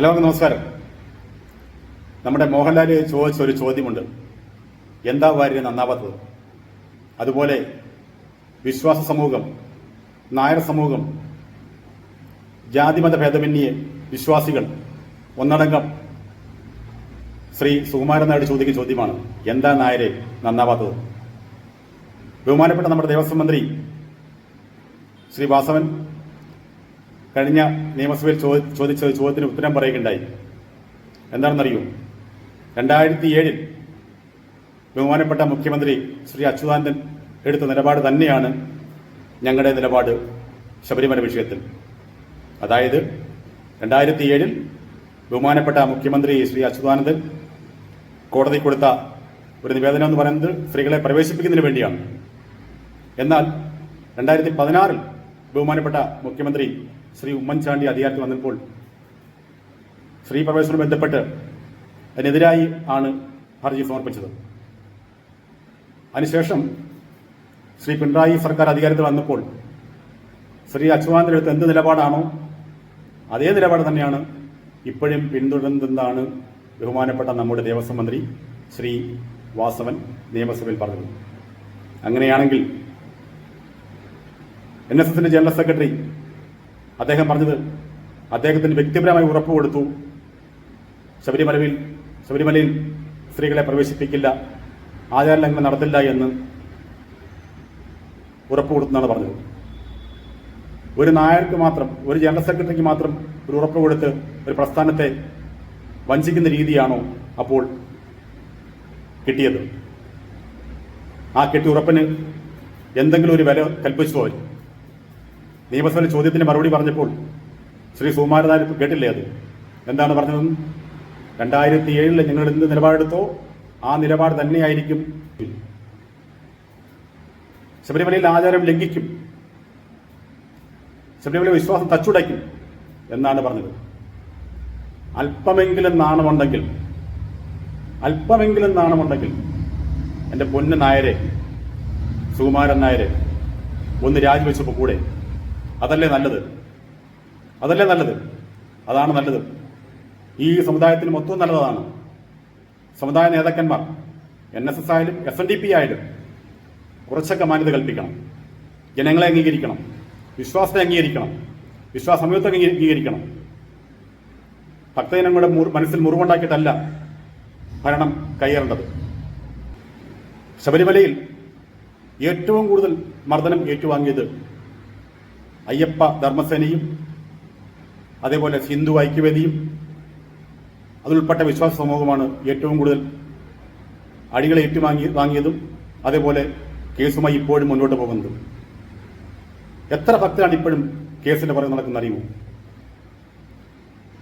എല്ലാവർക്കും നമസ്കാരം. നമ്മുടെ മോഹൻലാൽ ചോദിച്ച ഒരു ചോദ്യമുണ്ട്. എന്താ വാര്യ നന്നാവാത്തത്? അതുപോലെ വിശ്വാസ സമൂഹം നായർ സമൂഹം ജാതിമത ഭേദമന്യേ വിശ്വാസികൾ. ഒന്നടങ്കം ശ്രീ സുകുമാരൻ നായർ ചോദിക്കുന്ന ചോദ്യമാണ് എന്താ നായരെ നന്നാവാത്തത്? ബഹുമാനപ്പെട്ട നമ്മുടെ ദേവസ്വം മന്ത്രി ശ്രീ വാസവൻ കഴിഞ്ഞ നിയമസഭയിൽ ചോദിച്ച ചോദ്യത്തിന് ഉത്തരം പറയുകയുണ്ടായി. എന്താണെന്നറിയൂ? രണ്ടായിരത്തി ഏഴിൽ ബഹുമാനപ്പെട്ട മുഖ്യമന്ത്രി ശ്രീ അച്യുതാനന്ദൻ എടുത്ത നിലപാട് തന്നെയാണ് ഞങ്ങളുടെ നിലപാട് ശബരിമല വിഷയത്തിൽ. അതായത് രണ്ടായിരത്തി ഏഴിൽ ബഹുമാനപ്പെട്ട മുഖ്യമന്ത്രി ശ്രീ അച്യുതാനന്ദൻ കോടതി കൊടുത്ത ഒരു നിവേദനം എന്ന് പറയുന്നത് സ്ത്രീകളെ പ്രവേശിപ്പിക്കുന്നതിന് വേണ്ടിയാണ്. എന്നാൽ രണ്ടായിരത്തി പതിനാറിൽ ബഹുമാനപ്പെട്ട മുഖ്യമന്ത്രി ശ്രീ ഉമ്മൻചാണ്ടി അധികാരത്തിൽ വന്നപ്പോൾ സ്ത്രീ പ്രവേശനവുമായി ബന്ധപ്പെട്ട് അതിനെതിരായി ആണ് ഹർജി സമർപ്പിച്ചത്. അതിനുശേഷം ശ്രീ പിണറായി സർക്കാർ അധികാരത്തിൽ വന്നപ്പോൾ ശ്രീ അച്യുതാനന്ദന്റെ അടുത്ത് എന്ത് നിലപാടാണോ അതേ നിലപാട് തന്നെയാണ് ഇപ്പോഴും പിന്തുടരുന്നതെന്നാണ് ബഹുമാനപ്പെട്ട നമ്മുടെ ദേവസ്വം മന്ത്രി ശ്രീ വാസവൻ നിയമസഭയിൽ പറഞ്ഞത്. അങ്ങനെയാണെങ്കിൽ എൻ എസ് എസിന്റെ ജനറൽ സെക്രട്ടറി അദ്ദേഹം പറഞ്ഞത് അദ്ദേഹത്തിന് വ്യക്തിപരമായി ഉറപ്പ് കൊടുത്തു. ശബരിമലയിൽ ശബരിമലയിൽ സ്ത്രീകളെ പ്രവേശിപ്പിക്കില്ല ആചാരലംഘനം നടത്തില്ല എന്ന് ഉറപ്പ് കൊടുത്തെന്നാണ് പറഞ്ഞത്. ഒരു നായർക്ക് മാത്രം ഒരു ജനറൽ സെക്രട്ടറിക്ക് മാത്രം ഒരു ഉറപ്പ് കൊടുത്ത് ഒരു പ്രസ്ഥാനത്തെ വഞ്ചിക്കുന്ന രീതിയാണോ അപ്പോൾ കിട്ടിയത്? ആ കെട്ടി ഉറപ്പിന് എന്തെങ്കിലും ഒരു വില കൽപ്പിച്ചു അവർ നിയമസഭയിൽ ചോദ്യത്തിന് മറുപടി പറഞ്ഞപ്പോൾ ശ്രീ സുകുമാരനാർ കേട്ടില്ലേ അത്? എന്താണ് പറഞ്ഞത്? രണ്ടായിരത്തി ഏഴിൽ നിങ്ങൾ എന്ത് നിലപാടെടുത്തോ ആ നിലപാട് തന്നെയായിരിക്കും. ശബരിമലയിൽ ആചാരം ലംഘിക്കും. ശബരിമല വിശ്വാസം തച്ചുടയ്ക്കും എന്നാണ് പറഞ്ഞത്. അല്പമെങ്കിലും നാണമുണ്ടെങ്കിൽ അല്പമെങ്കിലും നാണമുണ്ടെങ്കിൽ എന്റെ പൊന്ന് നായരെ സുകുമാരൻ നായരെ ഒന്ന് രാജിവെച്ചപ്പോൾ കൂടെ അതല്ലേ നല്ലത്? അതല്ലേ നല്ലത്? അതാണ് നല്ലത്. ഈ സമുദായത്തിന് മൊത്തം നല്ലതാണ്. സമുദായ നേതാക്കന്മാർ എൻ എസ് എസ് ആയാലും എസ് എൻ ഡി പി ആയാലും കുറച്ചൊക്കെ മാന്യത കൽപ്പിക്കണം. ജനങ്ങളെ അംഗീകരിക്കണം. വിശ്വാസത്തെ അംഗീകരിക്കണം. വിശ്വാസ സമൂഹത്തെ അംഗീകരിക്കണം. ഭക്തജനങ്ങളുടെ മനസ്സിൽ മുറിവുണ്ടാക്കിയിട്ടല്ല ഭരണം കയ്യേറേണ്ടത്. ശബരിമലയിൽ ഏറ്റവും കൂടുതൽ മർദ്ദനം ഏറ്റുവാങ്ങിയത് അയ്യപ്പ ധർമ്മസേനയും അതേപോലെ ഹിന്ദു ഐക്യവേദിയും അതിലുൾപ്പെട്ട വിശ്വാസ സമൂഹമാണ് ഏറ്റവും കൂടുതൽ അടികളെ ഏറ്റുവാങ്ങി വാങ്ങിയതും അതേപോലെ കേസുമായി ഇപ്പോഴും മുന്നോട്ട് പോകുന്നതും. എത്ര ഭക്തരാണ് ഇപ്പോഴും കേസിന്റെ പുറകെ നടക്കുന്ന അറിയുമോ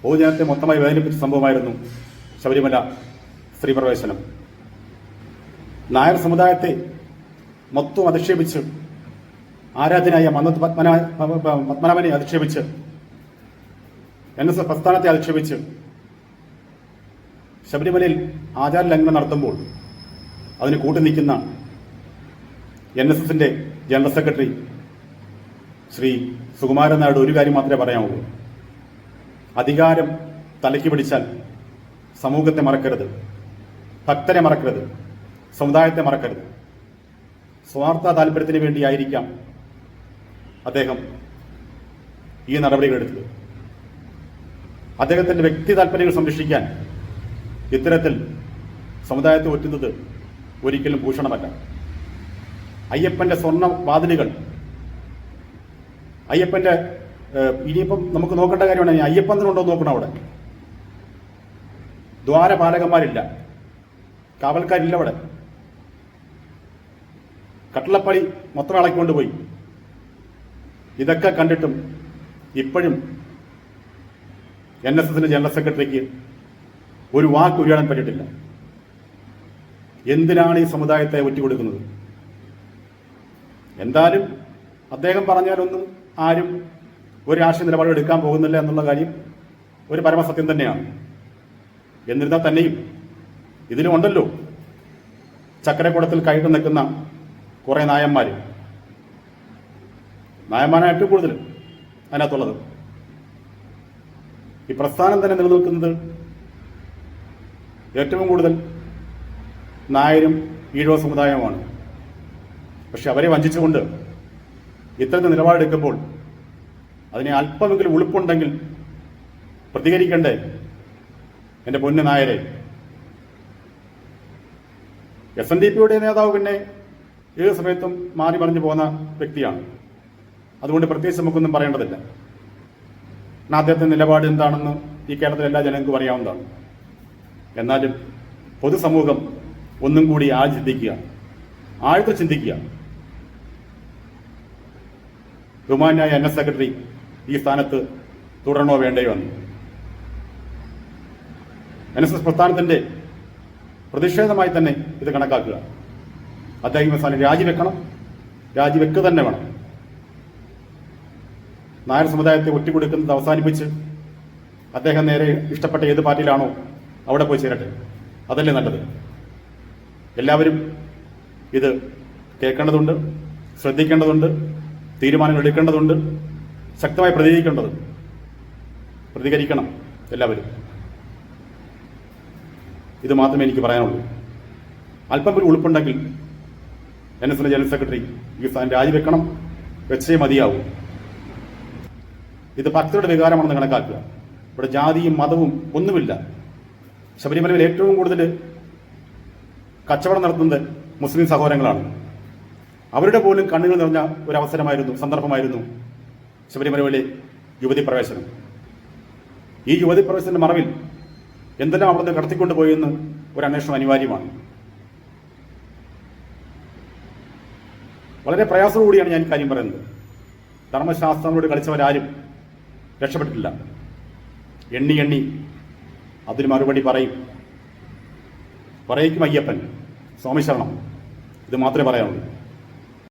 പൊതുജനത്തെ മൊത്തമായി വേദനിപ്പിച്ച സംഭവമായിരുന്നു ശബരിമല സ്ത്രീ പ്രവേശനം നായർ സമുദായത്തെ മൊത്തം അധിക്ഷേപിച്ച് ആരാധനായ മന്നത്ത് പത്മനാഭ പത്മനാഭനെ അധിക്ഷേപിച്ച് എൻ എസ് എസ് പ്രസ്ഥാനത്തെ അധിക്ഷേപിച്ച് ശബരിമലയിൽ ആചാര ലംഘനം നടത്തുമ്പോൾ അതിന് കൂട്ടുനിൽക്കുന്ന എൻ എസ് എസിന്റെ ജനറൽ സെക്രട്ടറി ശ്രീ സുകുമാരൻ നാయుడు ഒരു കാര്യം മാത്രമേ പറയാമുള്ളൂ അധികാരം തലയ്ക്ക് പിടിച്ചാൽ സമൂഹത്തെ മറക്കരുത് ഭക്തരെ മറക്കരുത് സമുദായത്തെ മറക്കരുത്. സ്വാർത്ഥ താല്പര്യത്തിന് വേണ്ടിയായിരിക്കാം അദ്ദേഹം ഈ നടപടികൾ എടുത്തത്. അദ്ദേഹത്തിന്റെ വ്യക്തി താല്പര്യങ്ങൾ സംരക്ഷിക്കാൻ ഇത്തരത്തിൽ സമുദായത്തെ ഒറ്റുന്നത് ഒരിക്കലും ഭൂഷണമല്ല. അയ്യപ്പന്റെ സ്വർണ വാതിലുകൾ അയ്യപ്പന്റെ ഏഹ്, ഇനിയിപ്പം നമുക്ക് നോക്കേണ്ട കാര്യമാണ് അയ്യപ്പന്തനുണ്ടോ നോക്കണം അവിടെ. ദ്വാരപാലകന്മാരില്ല. കാവൽക്കാരില്ല അവിടെ. കട്ടളപ്പള്ളി മൊത്തം ഇളക്കിക്കൊണ്ട് ഇതൊക്കെ കണ്ടിട്ടും ഇപ്പോഴും എൻ എസ് എസിന്റെ ജനറൽ സെക്രട്ടറിക്ക് ഒരു വാക്ക് ഉയരാൻ പറ്റിയിട്ടില്ല. എന്തിനാണ് ഈ സമുദായത്തെ ഒറ്റുകൊടുക്കുന്നത് എന്തായാലും അദ്ദേഹം പറഞ്ഞാലൊന്നും ആരും ഒരു രാഷ്ട്രീയ നിലപാട് എടുക്കാൻ പോകുന്നില്ല എന്നുള്ള കാര്യം ഒരു പരമസത്യം തന്നെയാണ്. എന്നിരുന്നാൽ തന്നെയും ഇതിലുമുണ്ടല്ലോ ചക്കരക്കുടത്തിൽ കൈയിട്ട് നിൽക്കുന്ന കുറേ നായന്മാർ നായന്മാരാണ് ഏറ്റവും കൂടുതൽ അതിനകത്തുള്ളത്. ഈ പ്രസ്ഥാനം തന്നെ നിലനിൽക്കുന്നത് ഏറ്റവും കൂടുതൽ നായരും ഈഴവ സമുദായവുമാണ്. പക്ഷെ അവരെ വഞ്ചിച്ചുകൊണ്ട് ഇത്തരത്തിൽ നിലപാടെടുക്കുമ്പോൾ അതിനെ അല്പമെങ്കിലും ഉളുപ്പുണ്ടെങ്കിൽ പ്രതികരിക്കണ്ടേ? എന്റെ പൊന്നു നായരെ. എസ് എൻ ഡി പിയുടെ നേതാവ് പിന്നെ ഏത് സമയത്തും മാറി മറിഞ്ഞു പോകുന്ന വ്യക്തിയാണ്. അതുകൊണ്ട് പ്രത്യേകിച്ച് നമുക്കൊന്നും പറയേണ്ടതില്ല. അദ്ദേഹത്തെ നിലപാട് എന്താണെന്ന് ഈ കേരളത്തിലെ എല്ലാ ജനങ്ങൾക്കും അറിയാവുന്നതാണ്. എന്നാലും പൊതുസമൂഹം ഒന്നും കൂടി ആ ചിന്തിക്കുക ആഴ്ത്ത ചിന്തിക്കുക. ബഹുമാനായ എൻ എസ് സെക്രട്ടറി ഈ സ്ഥാനത്ത് തുടരണോ വേണ്ടയോ എന്ന്. എൻ എസ് എസ് പ്രസ്ഥാനത്തിന്റെ പ്രതിഷേധമായി തന്നെ ഇത് കണക്കാക്കുക. അദ്ദേഹം സ്ഥാനം രാജിവെക്കണം. രാജിവെക്കുക തന്നെ വേണം. നായർ സമുദായത്തെ ഒറ്റിക്കൊടുക്കുന്നത് അവസാനിപ്പിച്ച് അദ്ദേഹം നേരെ ഇഷ്ടപ്പെട്ട ഏത് പാർട്ടിയിലാണോ അവിടെ പോയി ചേരട്ടെ. അതല്ലേ നല്ലത്. എല്ലാവരും ഇത് കേൾക്കേണ്ടതുണ്ട് ശ്രദ്ധിക്കേണ്ടതുണ്ട് തീരുമാനങ്ങൾ എടുക്കേണ്ടതുണ്ട് ശക്തമായി പ്രതികരിക്കേണ്ടത്. പ്രതികരിക്കണം എല്ലാവരും. ഇത് മാത്രമേ എനിക്ക് പറയാനുള്ളൂ. അല്പം ഒരു ഉളുപ്പുണ്ടെങ്കിൽ എൻ എസ് ജനറൽ സെക്രട്ടറി ഈ സ്ഥാനം രാജിവെക്കണം. വെച്ചേ മതിയാവും. ഇത് ഭക്തരുടെ വികാരമാണെന്ന് കണക്കാക്കുക. ഇവിടെ ജാതിയും മതവും ഒന്നുമില്ല. ശബരിമലയിൽ ഏറ്റവും കൂടുതൽ കച്ചവടം നടത്തുന്നത് മുസ്ലിം സഹോദരങ്ങളാണ്. അവരുടെ പോലും കണ്ണുകൾ നിറഞ്ഞ ഒരു അവസരമായിരുന്നു സന്ദർഭമായിരുന്നു ശബരിമലയിലെ യുവതി പ്രവേശനം ഈ യുവതി പ്രവേശനത്തിന്റെ മറവിൽ എന്തെല്ലാം അവിടുന്ന് കടത്തിക്കൊണ്ടുപോയെന്ന് ഒരു അന്വേഷണം അനിവാര്യമാണ്. വളരെ പ്രയാസത്തോടുകൂടിയാണ് ഞാൻ കാര്യം പറയുന്നത്. ധർമ്മശാസ്ത്രങ്ങളോട് കളിച്ചവരാരും രക്ഷപ്പെട്ടിട്ടില്ല. എണ്ണി എണ്ണി അതിന് മറുപടി പറയും. പറയിക്കും അയ്യപ്പൻ. സ്വാമി ശരണം ഇത് മാത്രമേ പറയാനുള്ളൂ.